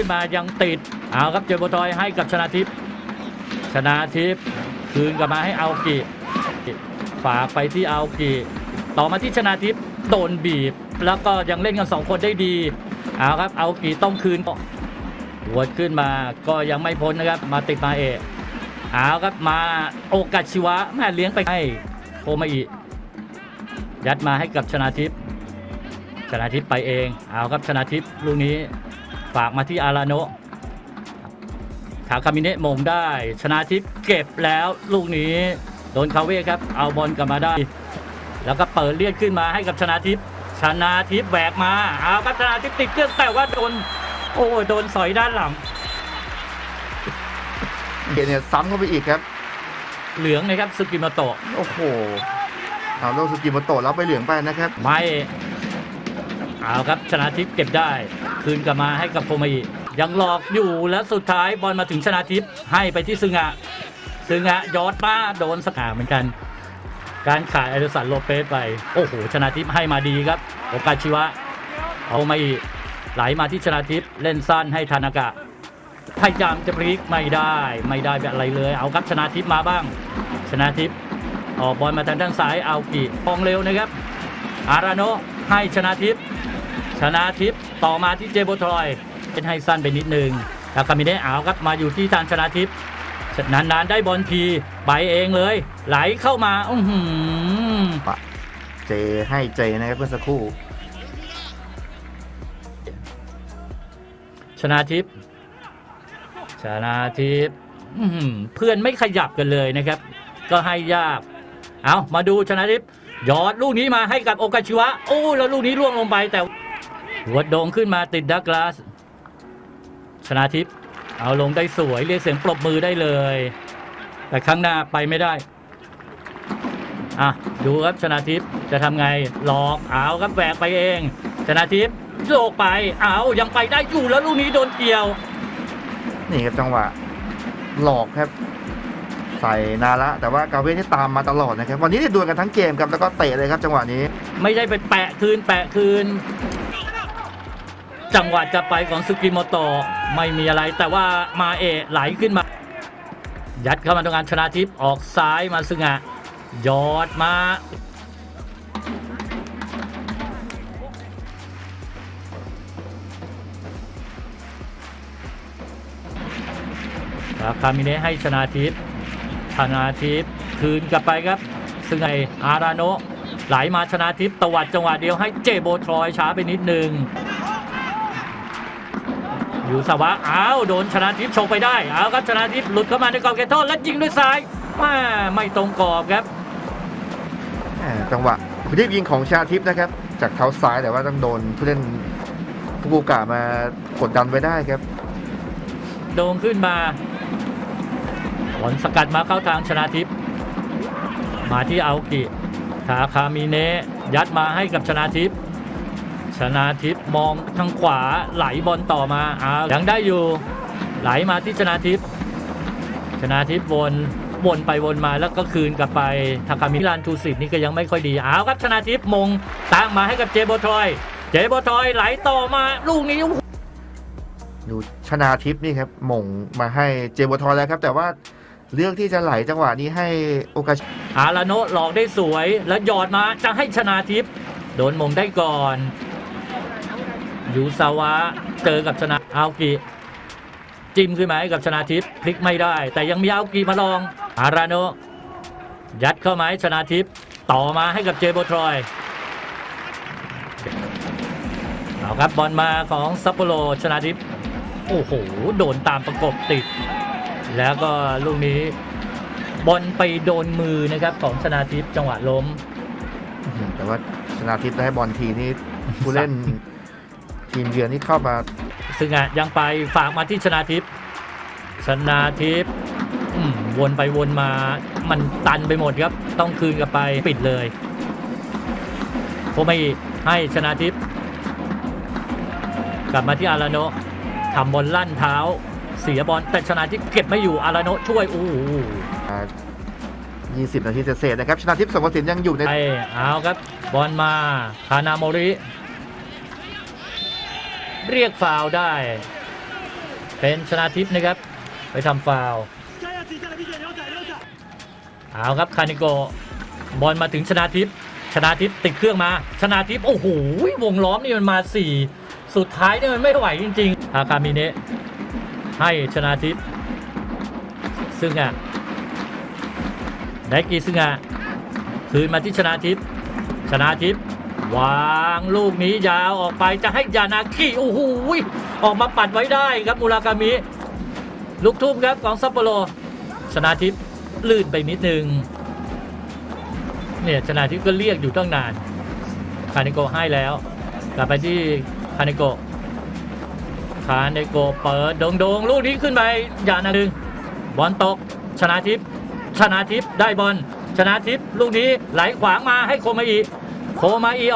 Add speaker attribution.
Speaker 1: ขึ้นมายังติด เอาครับเจอโบทอยให้กับชนะทิพย์ชนะทิพย์คืนกลับมาให้เอากิฝากไปที่เอากิต่อมาที่ชนะทิพย์โดนบีบ แล้วก็ยังเล่นกันสองคนได้ดีเอาครับเอากิต้องคืนหัวดขึ้นมาก็ยังไม่พ้นนะครับ มาติดมาเอะเอาครับมาโอกาสชิวะแม่เลี้ยงไปให้โคมาอิยัดมาให้กับชนะทิพย์ชนะทิพย์ไปเองเอาครับชนะทิพย์ลูกนี้ ฝากมาที่อาราโนะขาคามิเนะมงได้ ชนะทิพย์เก็บแล้วลูกนี้โดนคาเว่ครับ เอาบอลกลับมาได้ แล้วก็เปิดเลียดขึ้นมาให้กับชนะทิพย์ชนะทิพย์แบกมาเอาครับชนะทิพย์ติดเครื่องแต่ว่าโดน โอ้ยโดนสอยด้านหลัง
Speaker 2: เกียรเนี่ยซ้ำเข้าไปอีกครับ
Speaker 1: เหลืองนะครับสุกิมาโตะ
Speaker 2: โอ้โหเอาโลสุกิโมโตะรับไปเหลืองไปนะครับ
Speaker 1: ไม่เอาครับชนะทิพย์เก็บได้ คืนกลับมาให้กับโคมาอิยังหลอกอยู่แล้วสุดท้ายบอลมาถึงชนะทิพย์ให้ไปที่ซึงะซึงะยอดป้าโดนสกาเหมือนกัน การขายอเดสันโลเปสไป โอ้โหชนะทิพย์ให้มาดีครับโอกาชิวะเอามาอีไหลมาที่ชนะทิพย์เล่นสั้นให้ธนากะพยายามจะพลิกไม่ได้ไม่ได้แบบอะไรเลย เอาครับชนะทิพย์มาบ้าง ชนะทิพย์ออกบอลมาทางด้านซ้ายเอากีปองเร็วนะครับ อาราโนให้ชนะทิพย์ ชนะทิพย์ต่อมาที่เจโบทรอย เป็นให้สั้นไปนิดนึง แล้วก็มีได้เอาครับมาอยู่ที่ทางชนะทิพย์นานๆได้บอลทีไปเองเลย ไหลเข้ามาอื้อหือ
Speaker 2: เจให้เจนะครับเมื่อสักครู่
Speaker 1: ชนะทิพย์ชนะทิพย์อื้อหือเพื่อนไม่ขยับกันเลยนะครับ ก็ให้ยาก เอามาดูชนะทิพย์หยอดลูกนี้มาให้กับโอกาชิวะ โอ้ แล้วลูกนี้ล่วงลงไปแต่ หัวโด่งขึ้นมาติดดักลาสชนะทิพย์เอาลงได้สวยเรียกเสียงปรบมือได้เลย แต่ข้างหน้าไปไม่ได้อะดูครับชนะทิพย์จะทำไงหลอกเอาครับแหวกไปเอง ชนะทิพย์โลกไปเอายังไปได้อยู่แล้วลูกนี้โดนเกี่ยว
Speaker 2: นี่ครับจังหวะหลอกครับ ใส่นาระแต่ว่ากาเวที่ตามมาตลอดนะครับ วันนี้เนี่ยดวลกันทั้งเกมครับแล้วก็เตะเลยครับ จังหวะนี้
Speaker 1: ไม่ได้ไปแปะคืนแปะคืน จังหวะจะไปของสุกิโมโตะไม่มีอะไรแต่ว่ามาเอะไหลขึ้นมา ยัดเข้ามาตรงการชนะทิพย์ออกซ้ายมาซึงะยอดมาราคามิเนะให้ชนะทิพย์ชนะทิพย์คืนกลับไปครับ ซึ่งไออาราโนไหลมาชนะทิพย์ตวัดจังหวะเดียวให้เจโบทรอยช้าไปนิดนึง ยู่สวะอ้าวโดนชนะทิพย์ชงไปได้เอาครับชนะทิพย์หลุดเข้ามาในกรอบเขตโทษและยิงด้วยซ้ายมาไม่ตรงกรอบครับ
Speaker 2: แหม่จังหวะรีบยิงของชาทิพย์นะครับ จากเท้าซ้ายแต่ว่าต้องโดนผู้เล่นฟุกุกะมากดดันไว้ได้ครับ
Speaker 1: โด่งขึ้นมาบอลสกัดมาเข้าทางชนะทิพย์มาที่อาโอกิทาคามิเนะยัดมาให้กับชนะทิพย์ ชนะทิพย์มองทางขวาไหลบอลต่อมาอ้าวยังได้อยู่ไหลมาที่ชนะทิพย์ชนะทิพย์วนวนไปวนมาแล้วก็คืนกลับไปทาคามิลานทูสิตนี่ก็ยังไม่ค่อยดีอ้าวครับชนะทิพย์มงตั้งมาให้กับเจโบทรอย เจโบทรอยไหลต่อมาลูกนี้
Speaker 2: ดูชนาทิพย์นี่ครับหม่งมาให้เจโบทอยแล้วครับ แต่ว่าเลือกที่จะไหลจังหวะนี้ให้โอกาส
Speaker 1: อาราโนะหลอกได้สวยแล้วหยอดมาจะให้ชนาทิพย์โดนมงได้ก่อน ยูซาวะเจอกับชนะอากิจิ้มขึ้นมาให้กับชนาทิพย์พลิกไม่ได้ แต่ยังมีอากิมาลองอาราโนยัดเข้ามาให้ชนาทิพย์ต่อมาให้กับเจโบทรอยเอาครับบอลมาของซัปโปโรชนาทิพย์โอ้โห โดนตามประกบติด แล้วก็ลูกนี้บอลไปโดนมือนะครับของชนาทิพย์จังหวะล้ม
Speaker 2: แต่ว่าชนาทิพย์ได้บอลทีนี่ผู้เล่น ทีมเยือนที่เข้ามา
Speaker 1: ซึ่งอะยังไปฝากมาที่ชนาทิพย์ชนาทิพย์อืมวนไปวนมามันตันไปหมดครับ ต้องคืนกลับไปปิดเลยโคไม่ให้ชนาทิพย์กลับมาที่อาราโนะทำบอลลั่นเท้า เสียบอลแต่ชนาทิพย์เก็บไม่อยู่อาราโนะช่วยอู้หู
Speaker 2: 20นาทีเศษๆนะครับ ชนาทิพย์สงกระสินยังอยู่ใน
Speaker 1: ไปเอาครับ บอลมาคานาโมริ เรียกฟาวได้ เป็นชนาทิพย์นะครับ ไปทำฟาวเอาครับคานิโกบอลมาถึงชนาทิพย์ชนาทิพย์ติดเครื่องมา ชนาทิพย์โอ้โหวงล้อมนี่มันมาสี่สุดท้ายนี่มันไม่ไหวจริงๆอาคามิเนะให้ชนาทิพย์ซึ่งอะไดกีซึ่งอะคืนมาที่ชนาทิพย์ชนาทิพย์ วางลูกนี้ยาวออกไปจะให้ยานากิโอ้โหออกมาปัดไว้ได้ครับมูรากามิ ลูกทุ่มครับของซัปโปโรชนาทิพย์ลื่นไปนิดนึงเนี่ยชนาทิพย์ก็เรียกอยู่ตั้งนานคานิโกให้แล้ว กลับไปที่คานิโกคานิโกเปิดโดงโดงลูกนี้ขึ้นไปยานาดึงบอลตกชนาทิพย์ชนาทิพย์ได้บอลชนาทิพย์ลูกนี้ไหลขวางมาให้โคมาอีโคมาอี